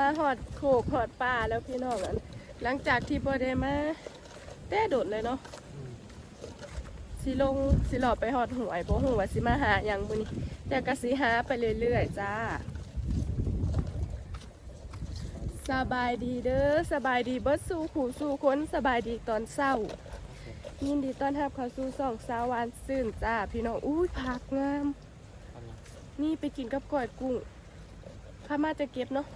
มาหอดโขกหอดป่าแล้วพี่น้องอันหลังจากที่บ่ได้มาแต่โดดเลยเนาะสิลงสิหลอบไปหอดหวยบ่ฮู้ว่าสิมาหาหยังมือนี้แต่ก็สิหาไปเรื่อยๆจ้า สบายดีเด้อสบายดีเบิดสู่ขู่สู่คนสบายดีตอนเศร้ายินดีต้อนรับเข้าสู่สองสาววานซื่นจ้าพี่น้องอุ้ยผักงาม นี่ไปกินกับก้อยกุ้งข้ามาจะเก็บเนาะ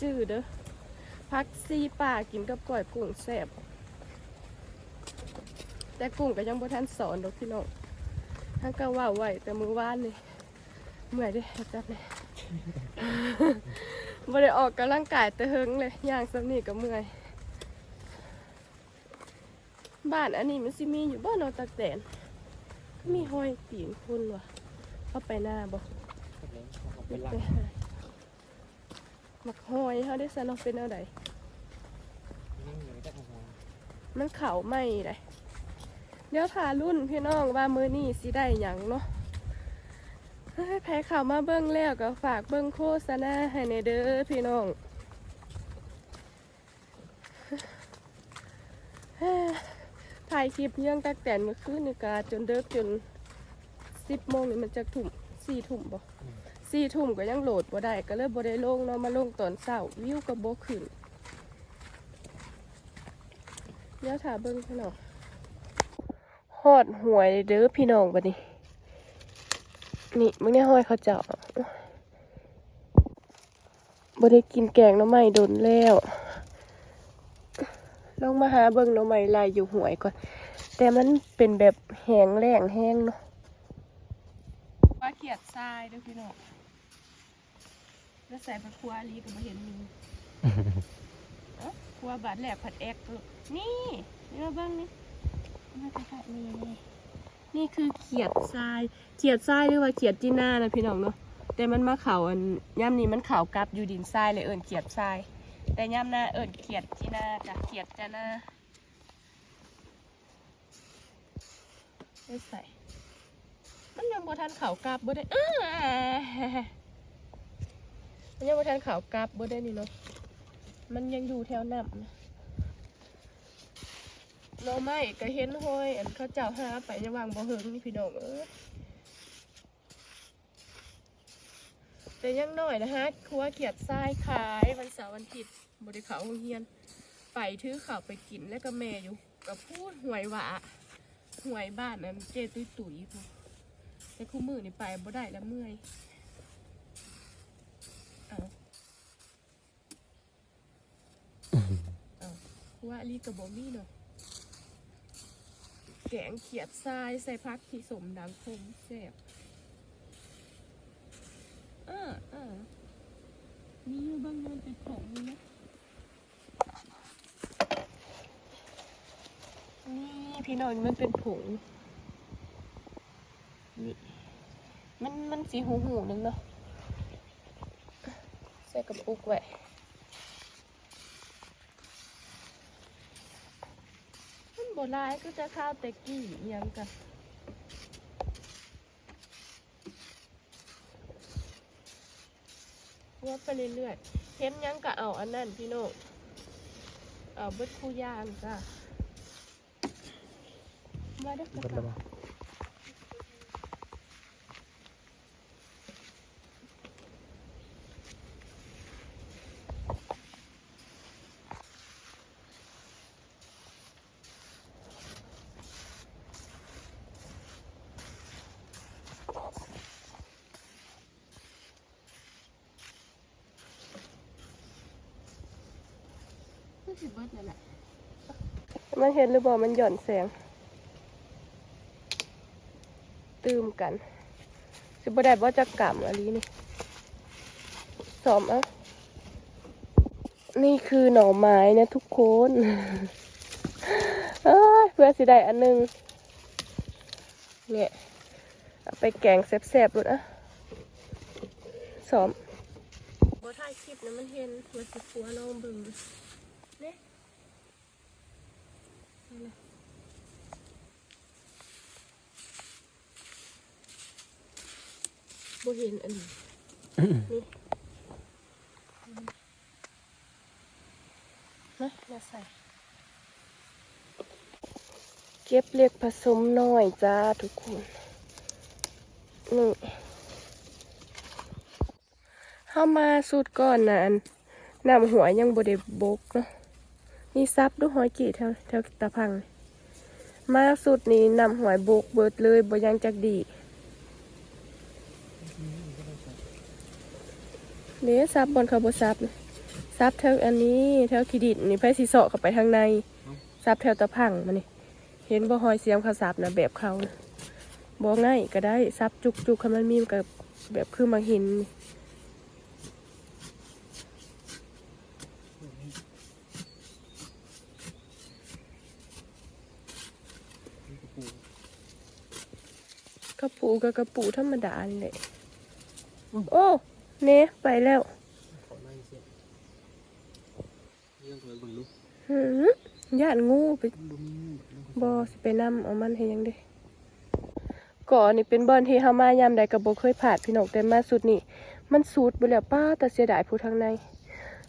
จืดเด้อพักซีป่ากินกับก้อยกุ้งแซ่บแต่กุ้งก็ยังบ่ทันสอนดอกพี่น้องทั้งก็ว่าไหวแต่มือว่านนี่เมื่อยเด้จับเลยบ่ได้ออกกำลังกายแต่เฮิงเลยย่างสำนี่ก็เมื่อยบ้านอันนี้มันสิมีอยู่บ้านนอนตะแตนมีห้อยตีนคุณวะเข้าไปหน้าบ่เป็นหลักไป หมักหอยเขาได้สนองเป็นเอาไดนี่เหนมันเข่าไหม่เลยเดี๋ยวถารุ่นพี่น้องว่ามือนี่สิได้หยังเนาะเฮ้ยแพ้ข่าวมาเบิ้งแล้วก็ฝากเบิ้งโฆษณาให้ในเด้อพี่น้องถ่ายคลิปเรื่องตักแตนเมื่อคืนนี่กาจนเดิกจนสิบโมงนี่มันจะถุ่มสี่ถุ่มบ่ สี่ทุ่มก็ยังโหลดบ่ได้ก็เลยบ่ได้ลงเนาะมาลงตอนเช้าวิวก็บ่ขึ้นเดี๋ยวถาเบิ่งพี่น้องฮอดหวยเด้อพี่น้องบัดนี้ นี่มึงเนี่ยห้อยเขาเจ้าบ่ได้กินแกงน้ำใหม่โดนแล้ว ลองมาหาเบิ่งน้ำใหม่ลายอยู่หวยก่อน แต่มันเป็นแบบแห้งแรงแห้งเนาะว่าเขียดทรายเด้อพี่น้อง แล้วใส่ผักคัวลีก็มาเห็นมีเอ้าคัวบาดแหลกผัดแอกลูกนี่นี่มาเบ้างนี่มาจะผัดนี่นี่นี่คือเขียดทรายเขียดทรายหรือว่าเขียดจีน่านะพี่น้องเนาะแต่มันมาเขาอันย่ำนี้มันเขากลับอยู่ดินทรายเลยเอิญเขียดทราย แต่ย่ำหน้าเอิญเขียดจีน่าจ้ะเขียดจ้าน่าไม่ใส่มันยังบ่ทันเขากลับบ่ได้เออ มันยังบ่ทันขาวกราบบ่ได้นี่เนาะ มันยังอยู่แถวน้ำนะหน่อไม้ก็เห็นห้อยอันเขาเจ้าหาไปยังวางบ่เฮิงนี่พี่น้องเอ้ยแต่ยังหน้อยนะฮะครัวเกียดทรายขายวันเสาร์วันอาทิตย์บริเขาโรงเรียน ไปถือข่าวไปกินแล้วก็แม่อยู่กับพูดหวยหวะหวยบ้านนั้นเจตุยตุ๋ยแต่คู่มือนี่ไปบ่ได้แล้วเมื่อย เอาเอา ว่าลีกับบอมี่เนาะแกงเขียดทรายใส่พักที่สมดังคมแซ่บเออเออมีอยู่บางงินเป็นของนี่นะนี่พี่น้องมันเป็นผงนี่มันมันสีหูหูนึงเนาะใส่กระปุกไว้ มันโบราณก็จะข้าวเตกกี้เอียงกันว่าไปเรื่อยๆเห็นยังกะเอาอันนั้นพี่โน่เอาเบิดคู่ย่างจ้ะมาเด้อเบิดค่ะ วบ่มันสิเบิดนั่นแหละมันเห็นหรือเปล่ามันหย่อนแสง ตืมกัน สิบ่ได้บ่จะกำอะไรนี่สอมเอะนี่คือหน่อไม้นะทุกคนเอ้ยเพื่อสิได้อันหนึง เนี่ยเอาไปแกงแซ่บๆเลยนะสอมบ่ถ่ายคลิปนะมันเห็นว่าสิคัวลองเบิ่งดูเนี่ยนี่นะ บ่เห็นอันนี้นี่มาใส่ เก็บเล็กผสมน้อยจ้าทุกคน นี่เข้ามาสูตรก่อนนะอันน้ำหัวยังบไดบกเนาะ นี่ซับดูหอยจีแถวแถวตะพัง มาสุดนี้นำหวยบุกเบิดเลยบ่ยังจักดีเดี๋ยวซับบอลเขาบ่ซับนะซับแถวอันนี้แถวขีดินนี่ไผสิเสาะเข้าไปทางในซับแถวตะพังมานี่เห็นบ่หอยเสียมเขาซับนะแบบเขาบ่ง่ายก็ได้ซับจุกจุกๆให้มันมีกับแบบคือมาหินนี่ กระปูกระปูกับกระปูธรรมดานี่แหละโอ้เนะไปแล้วขอไล่เสียเรื่องเลยเบิ่งลูกหืมย่านงูไปบุมีงูลูกบอสิไปนำเอามันให้ยังเด้ก่อนนี่เป็นบอนที่เฮามายามใดก็บ่เคยผ่านพี่น้องแต่มาสุดนี่ มันสูดไปแล้วป้าแต่เสียดายผู้ทางใน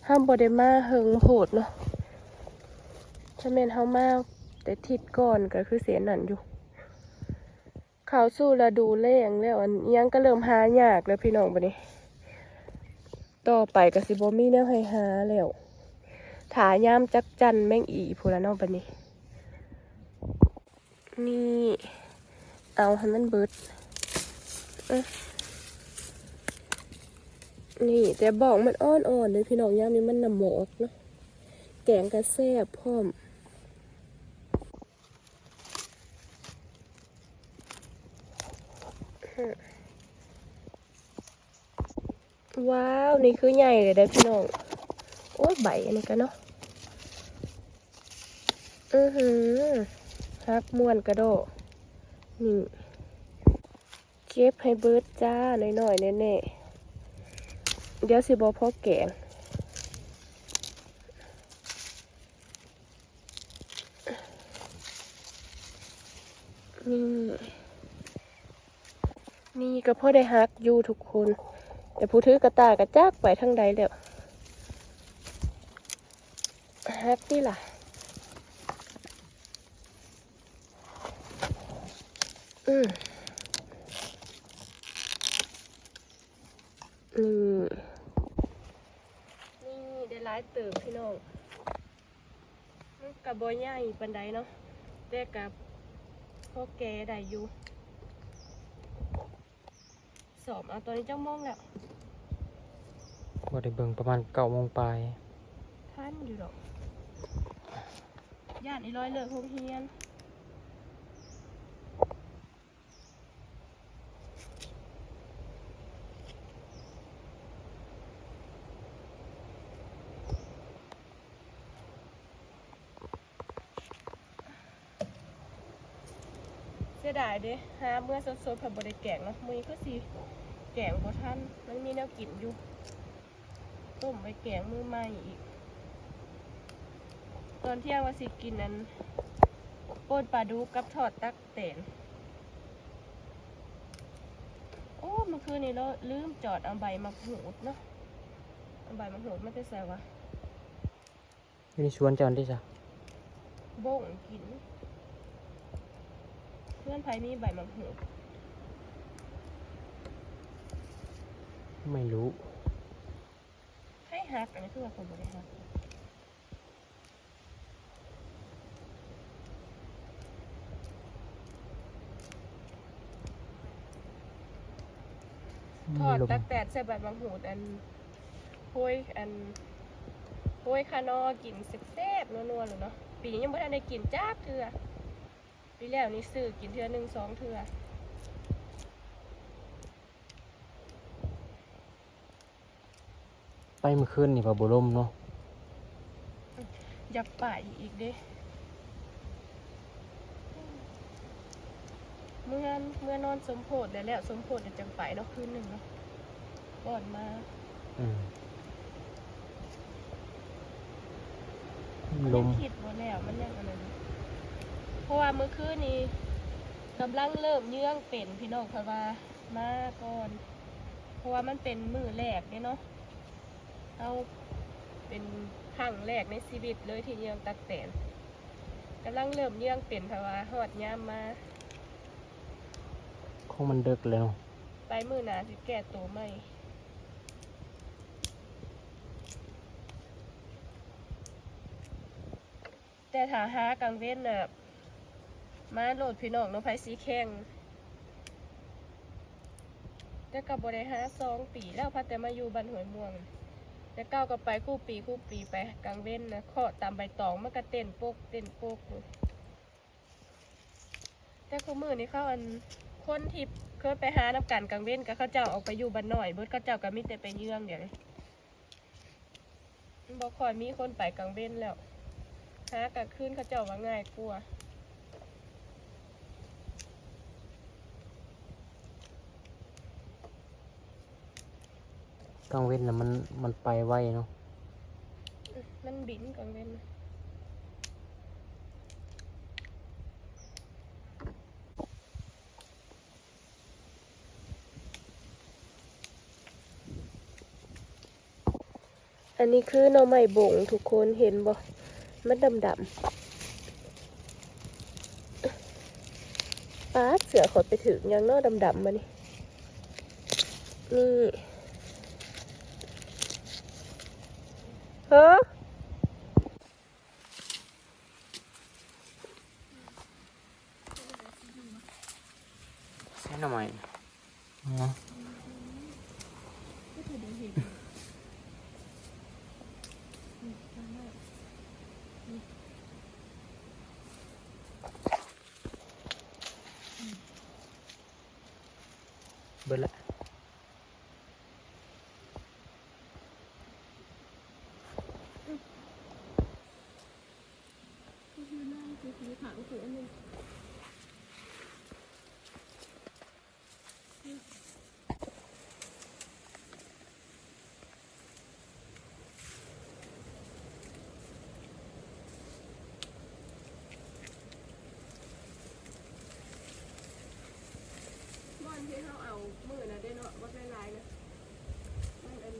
ห้ามบ่ได้มาเฮิงโหดเนาะถ้าแม่นเฮามาแต่ทิศก่อนก็คือเสียนั่นอยู่ เขาสู่ฤดูแล้งแล้วอันยังก็เริ่มหายากแล้วพี่น้องบัดนี้ ต่อไปก็สิบ่มีแนวให้หาแล้วถายามจักจันแม่งอีพูละเนาะบัดนี้ นี่เอาให้มันเบิดเอ้ยนี่แต่บอกมันอ่อนๆเลยพี่น้องย่ามนี้มันนำหมอกเนาะแกงกระแซบพร้อม ว้าว นี่คือใหญ่เลยได้พี่น้อง โอ้ยใบอันนี้กันเนาะ อือหือฮักม่วนกระโดดนี่ เก็บให้เบิร์ดจ้าหน่อยๆแน่ๆเดี๋ยวสิบอพอแกง ก็พ่อได้ฮักอยู่ทุกคน แต่ผู้ถือกระตากระจากไปทั้งใดแล้วฮักนี่ล่ะอืมนี่นี่ได้หลายเติบพี่น้องมันกับบอยใหญ่ปันไดเนาะแต่กับพ่อแกได้อยู่ สอบเอาตอนนี้เจ้ามองแล้วบ่ได้เบิ่งประมาณเก้าโมงปลายท่านอยู่หรอกย่านอีร้อยเลิกโรงเรียนเสียดายเด้หาเมื่อสดๆผัดบริแกงเนาะมือก็สิ แกงบ่ทันมันมีแนวกินอยู่ต้มไปแกงมือใหม่อีก ตอนเที่ยงว่าสิกินนั้นป่นปลาดุกกับทอดตักแตนโอ้เมื่อคืนนี้เราลืมจอดเอาใบมะกรูดเนาะเอาใบมะกรูดไม่ได้ใส่วะอยู่ในสวนเจ้าอันที่จ้ะโบ่งกิน เพื่อนไผมีใบมะกรูด ไม่รู้ ให้ฮักอันนี้คือว่าคนบริฮักทอดตักแตดใส่ใบมะกรูดอันโห้ยอันโห้ยคานอกินแซ่บๆนัวๆเลยเนาะปีนี้ยังไม่ทันได้กินจ้าเถื่อปีแล้วนี่ซื้อกินเทื่อหนึ่งสองเทื่อ ไปเมื่อคืนนี่บ่บ่ลมเนาะอยากไปอีกเด้เมื่อเมื่อนอนสมโพธแล้วแล้วสมโพธเดี๋ยวจังไปเนาะคืนหนึ่งเนาะก่อนมาอืมมันลยังมคิดว่าแล้วมันยังอะไรอยู่เพราะว่าเมื่อคืนนี้กำลังเริ่มเยื่องเป็นพี่น้องเพราะว่ามาก่อน เพราะว่ามันเป็นมือแรกเนี่ยเนาะ เอาเป็นครั้งแรกในชีวิตเลยที่เยื่องตักแตนกำลังเริ่มเยื่องเป็นเพราะว่าหอดยามมาคงมันดึกแล้ว ไปมือหนาสิแก่ตัวใหม่แต่ถ้าหากลางเว้นน่ะมาโหลดพี่น้องน้องไผสีแข้งแต่กับบริหาสองปีแล้วพัดแต่มาอยู่บ้านหวยม่วง แต่ก้าวก็ไปคู่ปีคู่ปีไปกลางเว้นนะเคาะตามใบตองมันก็เต้นโปกเต้นโปกอยู่แต่คู่มือนี่เขาอันคนที่เคยไปหาน้ำกันกลางเว้นกับเขาเจ้าออกไปอยู่บ้านหน่อยเบิดเขาเจ้าก็มีแต่ไปเยื่องเดี๋ยวนี้บ่คอยมีคนไปกลางเว้นแล้วหากลางคืนเขาเจ้าว่าง่ายกลัวากลางเว้นนะมันมันไปไวเนาะมันบินกลางเว้นอันนี้คือหน่อไม้บ่งทุกคนเห็นบ่มันดำดำป้าเสือขดไปถึงยังเนอดำดำมานี่นี่ ฮ้อใช่หน่อไม้เนาะเบิดละ บอนที่เขาเอามือนะได้เนาะว่าไม่ลายนะมันอัน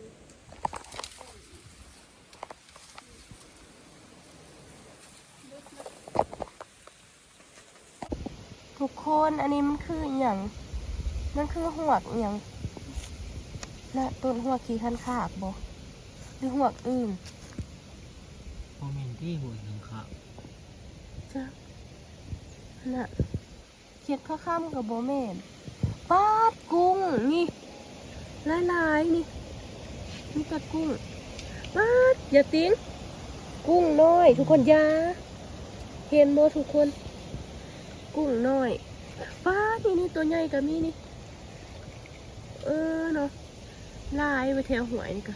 ทุกคนอันนี้มันคืออหย่างมันคือหวกอหย่างนะต้นหวกขี้ขันขากบ่หรือหวกอื่นโมเมนที่หัวหนังขาวจ้ะน่ะเขียดข้าข้ามกับโบแมนปาดกุ้งนี่หลายๆนี่มีแตัดกุ้งปาดอย่าติ้งกุ้งน้อย ทุกคนอยาเห็นโมทุกคน กุ้งน้อยปาดนี่นี่ตัวใหญ่ก็มีนี่ เออเนาะลายไปแถวหวยนี่ก็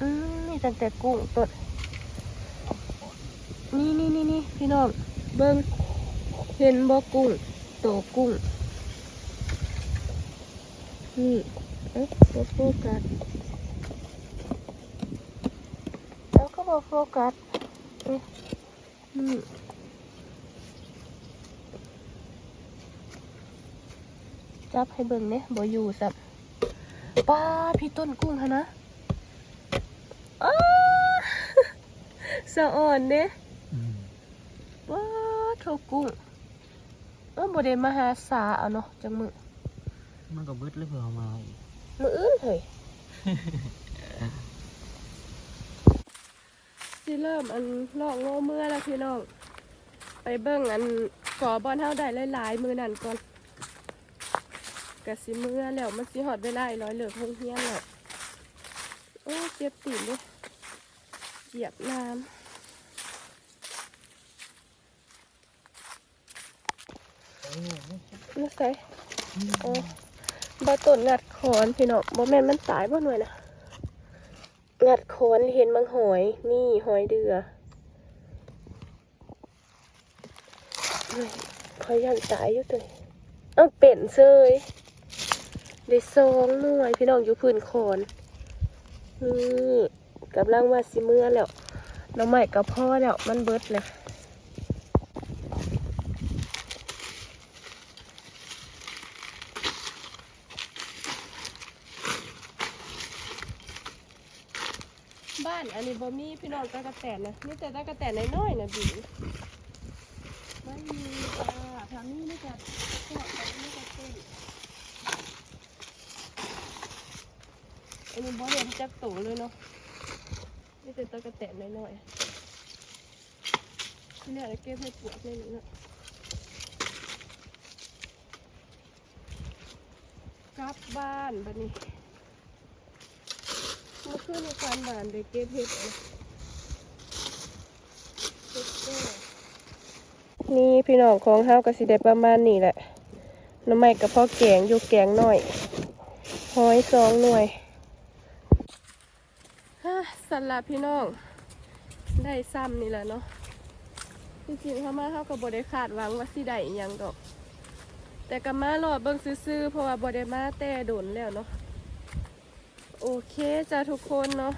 อืมนี่ตั้งแต่กุ้งตัวนี่นี่นี่นี่พี่น้องเบิ้งเห็นบ่กุ้งโตกุ้งนี่เอ๊ะโฟกัสแล้วก็บ่โฟกัสเอ๊ะนี่ จับให้เบิ่งเนี่ยบ่อยู่สับป้าพี่ต้นกุ้งฮะนะอ้าสะอ่อนเด้อืมว้าโทกุ้งเออบ่ได้มาหาสาเอาเนาะจังมือมันก็เบิดเลยเพื่อเอามาอีกมืออื่นเฮ้ยสิเริ่มอันลอกงอเมื่อแล้วพี่น้องไปเบิ่งอันขอบอลเฮาได้หลายๆมือนั่นก่อน กะสิเมื่อแล้วมันสิฮอดเวลาอีร้อยเหลือกโรงเรียนแล้วโอ้เจ็บตีนเด้เหยียบน้ำนี่ใส่โอ้บาต้นงัดคอนพี่น้องบ่แม่นมันตายบ่หน่วยนะงัดคอนเห็นบางหอย นี่หอยเดือยพอยันตายอยู่ตัวเอ้าเป็นเซย ได้ซองหน่วยพี่น้องอยู่พื้นคอนนี่กำลังว่าสิเมื่อแล้วน้ำใหม่กับพ่อแล้วมันเบิดเลยบ้านอันนี้บ่มีพี่น้องตะกะแตนนะนี่แต่ตะกะแตนน้อยๆนะบิไม่มีจ้าทางนี้นี่จะทอดไปนี่จะเต้น อันนี้บ่เห็นจักโตเลยเนาะนี่แต่ตะกะแตนน้อยๆที่เนี่ยเก็บให้ปวดในนี้เนาะกลับบ้านบัดนี้เมื่อคืนในการบ้านได้เก็บเห็ดเก็บแก้นี่พี่น้องของเฮาก็สิได้ประมาณนี้แหละน้ำไม้กับพ่อแกงอยู่แกงหน่อย หอยสองหน่วย สำหรับพี่น้อง ได้ซ้ำนี่แหละเนาะจริงๆเขามาเขาก็บ่ได้คาดหวังว่าสิได้ยังดอก แต่ก็มารอดเบิ่งซื่อๆเพราะว่าบ่ได้มาแต่โดนแล้วเนาะโอเคจ้าทุกคนเนาะ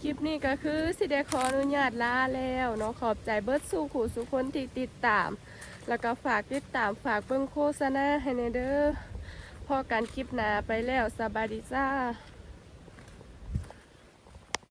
คลิปนี้ก็คือสิได้ขออนุญาตลาแล้วเนาะขอบใจเบิร์ดสู่ขู่สุคนที่ติดตาม แล้วก็ฝากติดตามฝากเบิ่งโฆษณาให้ในเด้อพอการคลิปหนาไปแล้วสบายดีจ้า